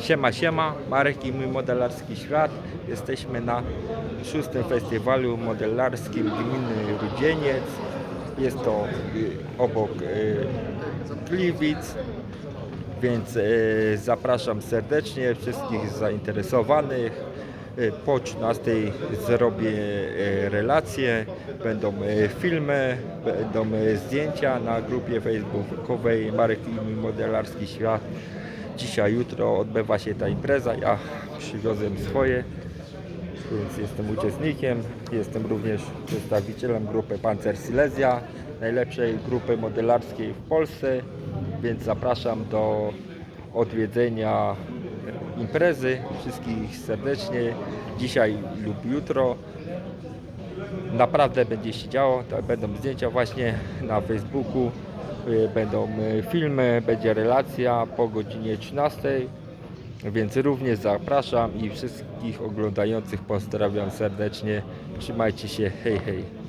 Siema, siema, Marek i mój modelarski świat. Jesteśmy na szóstym festiwalu modelarskim gminy Rudzieniec. Jest to y, obok y, Gliwic, więc y, zapraszam serdecznie wszystkich zainteresowanych. Po 13 zrobię relacje, będą filmy, będą zdjęcia na grupie facebookowej Marek i mój modelarski świat. Dzisiaj, jutro odbywa się ta impreza. Ja przywiozłem swoje, więc jestem uczestnikiem. Jestem również przedstawicielem grupy Panzer Silesia, najlepszej grupy modelarskiej w Polsce, więc zapraszam do odwiedzenia imprezy. Wszystkich serdecznie dzisiaj lub jutro. Naprawdę będzie się działo, to będą zdjęcia właśnie na Facebooku, będą y, filmy, będzie relacja po godzinie 13, więc również zapraszam i wszystkich oglądających pozdrawiam serdecznie. Trzymajcie się, hej hej.